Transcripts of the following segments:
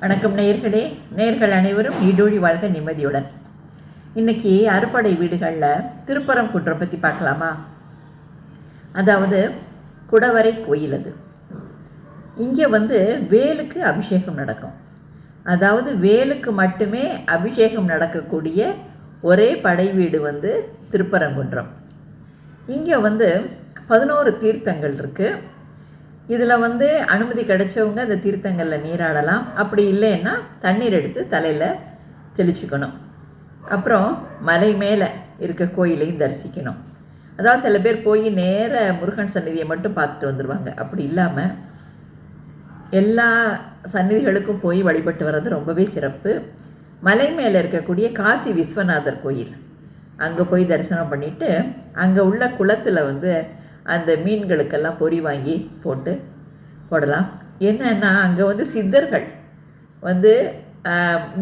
வணக்கம் நேயர்களே நேர்கள் அனைவரும் நீடோழி வாழ்க நிம்மதியுடன். இன்னைக்கு அறுபடை வீடுகளில் திருப்பரங்குன்றம் பற்றி பார்க்கலாமா? அதாவது குடவரை கோயில் அது. இங்கே வந்து வேலுக்கு அபிஷேகம் நடக்கும். அதாவது வேலுக்கு மட்டுமே அபிஷேகம் நடக்கக்கூடிய ஒரே படை வீடு வந்து திருப்பரங்குன்றம். இங்கே வந்து பதினோரு தீர்த்தங்கள் இருக்குது இதில் வந்து அனுமதி கிடைச்சவங்க அந்த தீர்த்தங்களில் நீராடலாம். அப்படி இல்லைன்னா தண்ணீர் எடுத்து தலையில் தெளிச்சுக்கணும். அப்புறம் மலை மேலே இருக்க கோயிலையும் தரிசிக்கணும். அதாவது சில பேர் போய் நேர முருகன் சந்நிதியை மட்டும் பார்த்துட்டு வந்துடுவாங்க அப்படி இல்லாமல் எல்லா சந்நிதிகளுக்கும் போய் வழிபட்டு வர்றது ரொம்பவே சிறப்பு. மலை மேலே இருக்கக்கூடிய காசி விஸ்வநாதர் கோயில். அங்கே போய் தரிசனம் பண்ணிவிட்டு அங்கே உள்ள குளத்தில் வந்து அந்த மீன்களுக்கெல்லாம் பொறி வாங்கி போட்டு போடலாம். என்னன்னா அங்கே வந்து சித்தர்கள் வந்து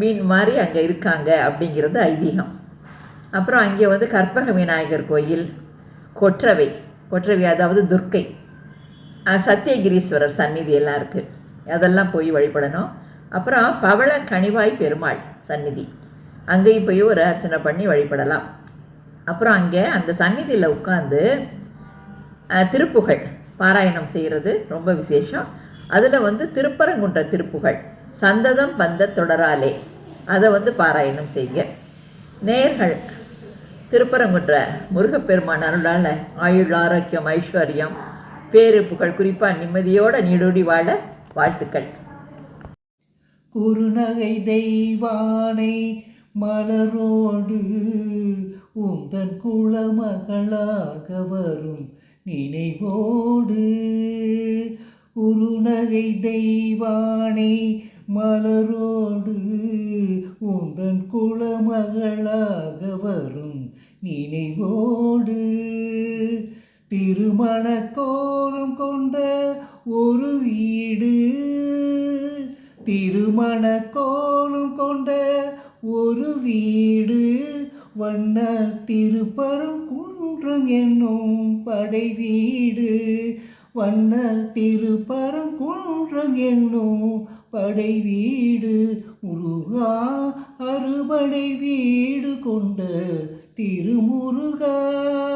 மீன் மாதிரி அங்கே இருக்காங்க அப்படிங்கிறது ஐதீகம். அப்புறம் அங்கே வந்து கற்பக விநாயகர் கோயில் கொற்றவை கொற்றவை அதாவது துர்க்கை சத்தியகிரீஸ்வரர் சந்நிதி எல்லாம் இருக்குது அதெல்லாம் போய் வழிபடணும். அப்புறம் பவள கனிவாய் பெருமாள் சந்நிதி. அங்கேயும் போய் ஒரு அர்ச்சனை பண்ணி வழிபடலாம். அப்புறம் அங்கே அந்த சந்நிதியில் உட்காந்து திருப்புகழ் பாராயணம் செய்கிறது ரொம்ப விசேஷம். அதில் வந்து திருப்பரங்குன்ற திருப்புகழ் சந்ததம் பந்த தொடராலே அதை வந்து பாராயணம் செய்யுங்க. நேர்கள் திருப்பரங்குன்ற முருகப்பெருமான் அருளால் ஆயுள் ஆரோக்கியம் ஐஸ்வர்யம் பேரு புகழ் குறிப்பாக நிம்மதியோட நீடோடி வாழ வாழ்த்துக்கள். குறுநகை தெய்வானை மலரோடு உந்தன் குளமகளாக வரும். நினைவோடு குறுநகை தெய்வானை மலரோடு உந்தன் குளமகளாக வரும் நினைவோடு திருமண கோலம் கொண்ட ஒரு வீடு திருமண கோலம் கொண்ட ஒரு வீடு வண்ண திருப்பரம் குன்றம் என்னும் படை வீடு. வண்ண திருப்பரம் குன்றம் என்னும் படை வீடு. முருகா அறுபடை வீடு கொண்ட திருமுருகா.